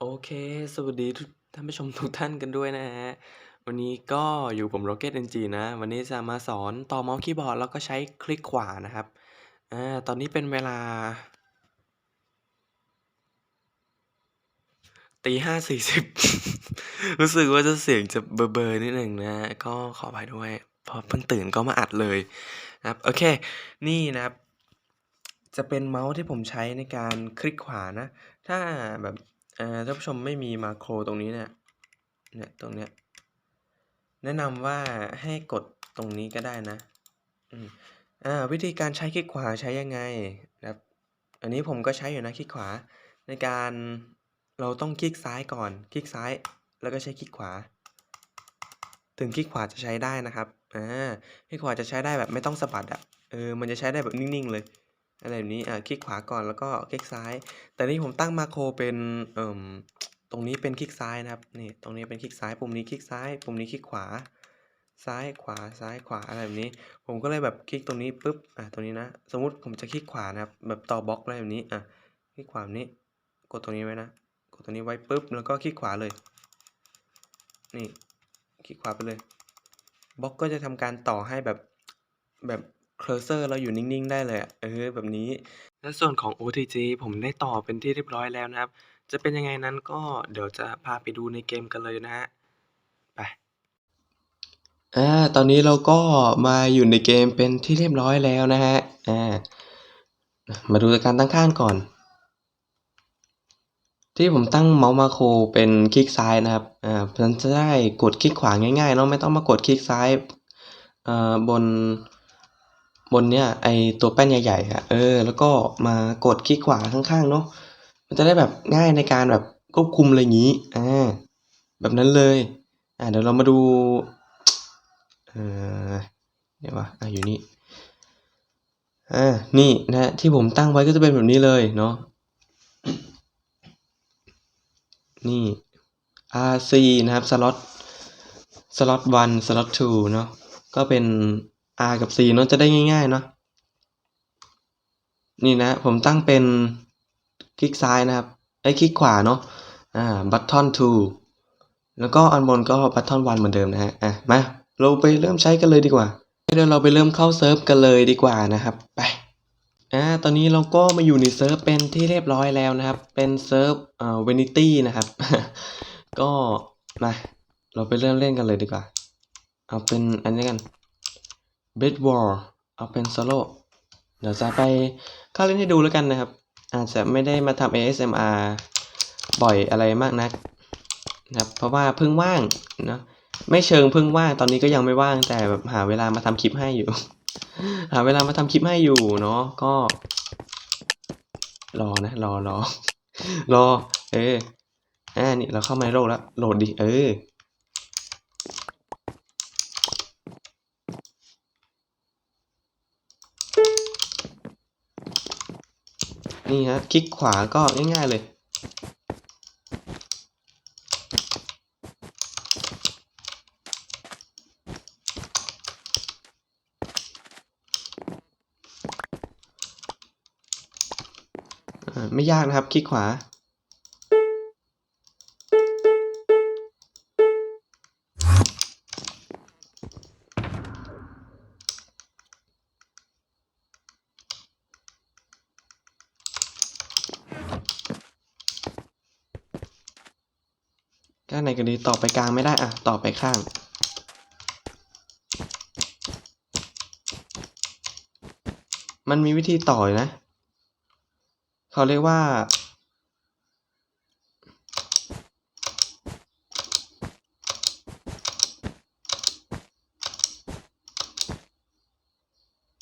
โอเค สวัสดีทุกท่านผู้ชมทุกท่านกันด้วยนะครับวันนี้ก็อยู่ผม Rocket NG นะ วันนี้จะมาสอนต่อเมาส์คีย์บอร์ดแล้วก็ใช้คลิกขวานะครับอาตอนนี้เป็นเวลา05:40รู้สึกว่าจะเสียงจะเบลอๆนิดหนึ่งนะ ก็ขออภัยด้วยพราะเพิ่งตื่นก็มาอัดเลยนะครับ โอเค นี่นะครับ จะเป็นเมาส์ที่ผมใช้ในการคลิกขวานะ ถ้าแบบ อ่าท่านผู้ชมไม่มีมาโครตรงนี้เนี่ยเนี่ยตรงเนี้ยแนะนำว่าให้กดตรงนี้ก็ได้นะอ่าวิธีการใช้คลิกขวาใช้ยังไงนะครับอันนี้ผมก็ใช้อยู่นะคลิกขวา ในการเราต้องคลิกซ้ายก่อน คลิกซ้ายแล้วก็ใช้คลิกขวา ถึงคลิกขวาจะใช้ได้นะครับอาคลิกขวาจะใช้ได้แบบไม่ต้องสะบัดอะเออมันจะใช้ได้แบบนิ่งๆเลย อะไรแบบนี้อ่าคลิกขวาก่อนแล้วก็คลิกซ้าย แต่นี่ผมตั้งมาโครเป็นเอ่อตรงนี้เป็นคลิกซ้ายนะครับนี่ตรงนี้เป็นคลิกซ้ายปุ่มนี้คลิกซ้ายปุ่มนี้คลิกขวา ซ้ายขวาซ้ายขวาอะไรแบบนี้ ผมก็เลยแบบคลิกตรงนี้ปุ๊บอ่าตรงนี้นะสมมุติผมจะคลิกขวานะครับแบบต่อบล็อกอะไรแบบนี้อ่าคลิกขวานี้ กดตรงนี้ไว้นะกดตรงนี้ไว้ปุ๊บแล้วก็คลิกขวาเลย นี่คลิกขวาไปเลยบล็อกก็จะทำการต่อให้แบบแบบ เคอร์เซอร์เราอยู่นิ่ง ๆ ได้เลยอะเออ แบบนี้ และส่วนของ OTG ผมได้ต่อเป็นที่เรียบร้อยแล้วนะครับ จะเป็นยังไงนั้นก็เดี๋ยวจะพาไปดูในเกมกันเลยนะครับไปอาตอนนี้เราก็มาอยู่ในเกมเป็นที่เรียบร้อยแล้วนะครับอามาดูการตั้งค่ากันก่อน ที่ผมตั้งเมาส์มาโครเป็นคลิกซ้ายนะครับ อ่ามันจะได้กดคลิกขวาง่ายๆเนาะ ไม่ต้องมากดคลิกซ้ายเอ่อบน บนเนี่ยไอตัวแป้นใหญ่ๆอะเออ แล้วก็มากดคลิกขวาข้างๆเนาะมันจะได้แบบง่ายในการแบบควบคุมอะไรอย่างี้อ่าแบบนั้นเลยอ่าเดี๋ยวเรามาดูเอ่อไหนวะอ่าอยู่นี่อ่านี่นะที่ผมตั้งไว้ก็จะเป็นแบบนี้เลยเนาะนี่ RC นะครับสล็อตสล็อต1สล็อต2เนาะก็เป็น R กับ C เนาะจะได้ง่ายๆเนาะนี่นะผมตั้งเป็นคลิกซ้ายนะครับเอ๊ยคลิกขวาเนาะอ่า button 2 แล้วก็อันบนก็ button 1 เหมือนเดิมนะครับอ่ามาเราไปเริ่มใช้กันเลยดีกว่าเดี๋ยวเราไปเริ่มเข้าเซิร์ฟกันเลยดีกว่านะครับไปอ่าตอนนี้เราก็มาอยู่ในเซิร์ฟเป็นที่เรียบร้อยแล้วนะครับ เป็นเซิร์ฟเอ่อ Vanity นะครับ ก็มาเราไปเริ่มเล่นกันเลยดีกว่า เอาเป็นอันนี้กัน Bed War เอาเป็น Solo เดี๋ยวจะไปเข้าเล่นให้ดูแล้วกันนะครับ อาจจะไม่ได้มาทำ ASMR บ่อยอะไรมากนักนะครับ เพราะว่าเพิ่งว่างเนาะไม่เชิงเพิ่งว่างตอนนี้ก็ยังไม่ว่างแต่แบบหาเวลามาทำคลิปให้อยู่ หาเวลามาทำคลิปให้อยู่เนาะก็ รอนะ รอรอรอ เอออานี่เราเข้ามาในโลกแล้วโหลดดิเออ นี่ฮะคลิกขวาก็ง่ายๆเลยอาไม่ยากนะครับ คลิกขวา ข้างไหนก็ดีต่อไปกลางไม่ได้อะต่อไปข้าง มันมีวิธีต่อยนะ เขาเรียกว่า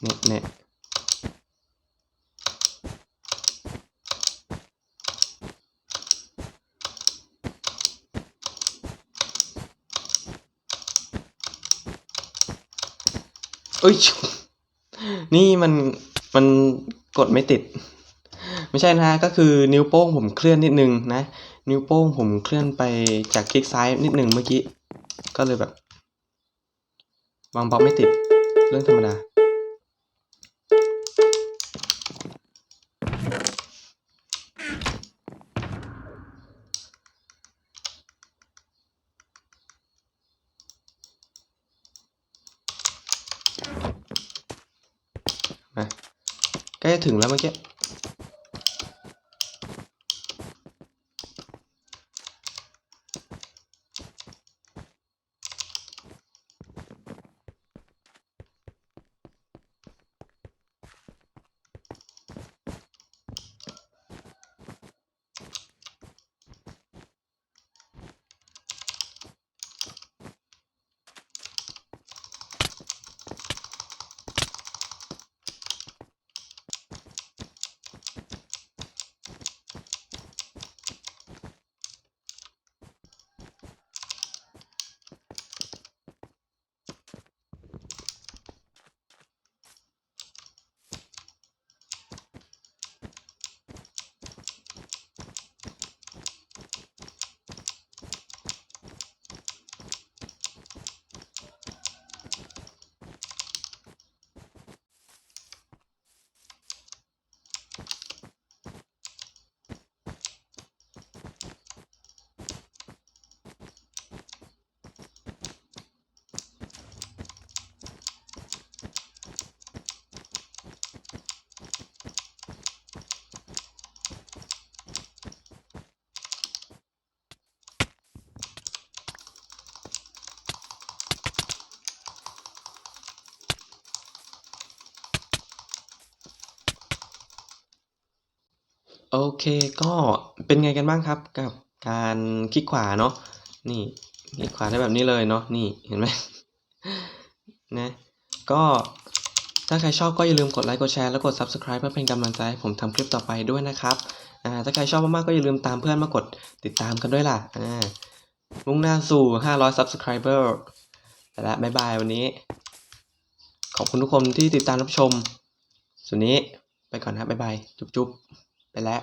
เนี่ยๆ เอ้ย นี่มันมันกดไม่ติด ไม่ใช่นะก็คือนิ้วโป้งผมเคลื่อนนิดนึงนะ นิ้วโป้งผมเคลื่อนไปจากคลิกซ้ายนิดนึงเมื่อกี้ ก็เลยแบบวางบล็อกไม่ติด เรื่องธรรมดา ใกล้จะถึงแล้วเมื่อกี้ โอเคก็เป็นไงกันบ้างครับกับการคลิกขวาเนาะนี่คลิกขวาได้แบบนี้เลยเนาะนี่เห็นไหมนะก็ถ้าใครชอบก็อย่าลืมกดไลค์กดแชร์แล้วกด subscribe เพื่อเป็นกำลังใจให้ผมทำคลิปต่อไปด้วยนะครับอ่าถ้าใครชอบมากๆก็อย่าลืมตามเพื่อนมากดติดตามกันด้วยล่ะอ่ามุ่งหน้าสู่ 500 subscriber แต่ละบ๊ายบายวันนี้ ขอบคุณทุกคนที่ติดตามรับชมส่วนนี้ไปก่อนนะบ๊ายบาย จุ๊บๆไปแล้ว